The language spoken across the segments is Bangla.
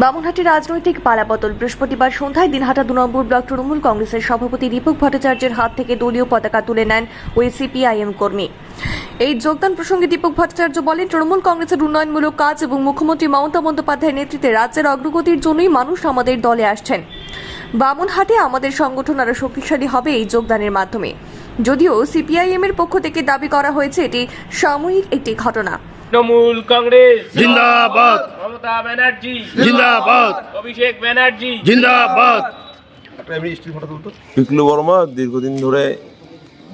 বামুনহাটে রাজনৈতিক পালাবদল বৃহস্পতিবার সন্ধ্যায় দিনহাটা দু নম্বর ব্লক তৃণমূল কংগ্রেসের সভাপতি দীপক ভট্টাচার্যের হাত থেকে দলীয় পতাকা তুলে নেন ওই সিপিআইএম কর্মী। এই যোগদান প্রসঙ্গে দীপক ভট্টাচার্য বলেন, তৃণমূল কংগ্রেসের উন্নয়নমূলক কাজ এবং মুখ্যমন্ত্রী মমতা বন্দ্যোপাধ্যায়ের নেতৃত্বে রাজ্যের অগ্রগতির জন্যই মানুষ আমাদের দলে আসছেন। বামুনহাটে আমাদের সংগঠন আরও শক্তিশালী হবে এই যোগদানের মাধ্যমে। যদিও সিপিআইএম এর পক্ষ থেকে দাবি করা হয়েছে, এটি সাময়িক একটি ঘটনা। তৃণমূল কংগ্রেস। জিন্দাবাদ। মমতা ব্যানার্জি। জিন্দাবাদ। অভিষেক ব্যানার্জি। জিন্দাবাদ। পিকলু বর্মা দীর্ঘদিন ধরে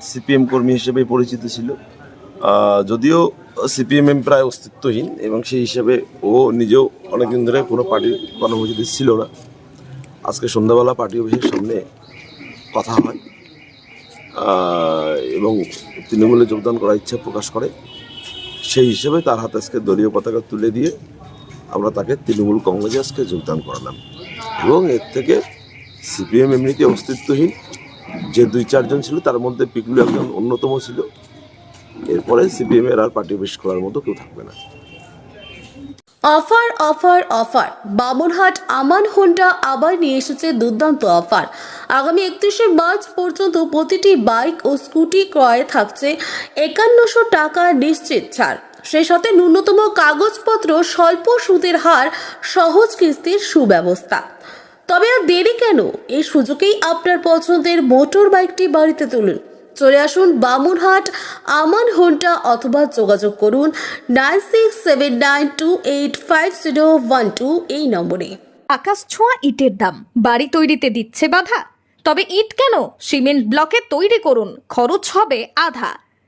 সিপিএম কর্মী হিসেবে পরিচিত ছিল। যদিও সিপিএমএম প্রায় অস্তিত্বহীন এবং সেই হিসাবে ও নিজেও অনেকদিন ধরে কোনো পার্টির কর্মসূচিতে ছিল না। আজকে সন্ধ্যাবেলা পার্টি অফিসের সামনে কথা হয়। এবং তৃণমূলে যোগদান করার ইচ্ছা প্রকাশ করে। সেই হিসেবে তার হাতে আজকে দলীয় পতাকা তুলে দিয়ে আমরা তাকে তৃণমূল কংগ্রেসে আজকে যোগদান করালাম। এবং এর থেকে সিপিএম এমনিতে অস্তিত্বহীন। যে দুই, চারজন ছিল, তার মধ্যে পিকলু একজন অন্যতম ছিল। এরপরে সিপিএম এর আর পার্টি অফিস করার মতো কেউ থাকবে না। Offer offer offer. Bamanhat Aman Honda আবার নিয়ে এসেছে দুর্দান্ত অফার। আগামী একত্রিশে মার্চ পর্যন্ত প্রতিটি বাইক ও স্কুটি ক্রয়ে থাকছে একান্নশো টাকা নিশ্চিত ছাড়। সেই সাথে ন্যূনতম কাগজপত্র স্বল্প সুদের হার সহজ কিস্তির সুব্যবস্থা। তবে আর দেরি কেন? এই সুযোগেই আপনার পছন্দের মোটর বাইকটি বাড়িতে তুলুন। চলে আসুন বামুনহাট, আমান হোন্টা অথবা যোগাযোগ করুন nine six seven nine two eight five zero one two এই নম্বরে। আকাশ ছোঁয়া ইটের দাম। বাড়ি তৈরিতে দিচ্ছে বাধা। তবে ইট কেন? সিমেন্ট ব্লকে তৈরি করুন। খরচ হবে আধা।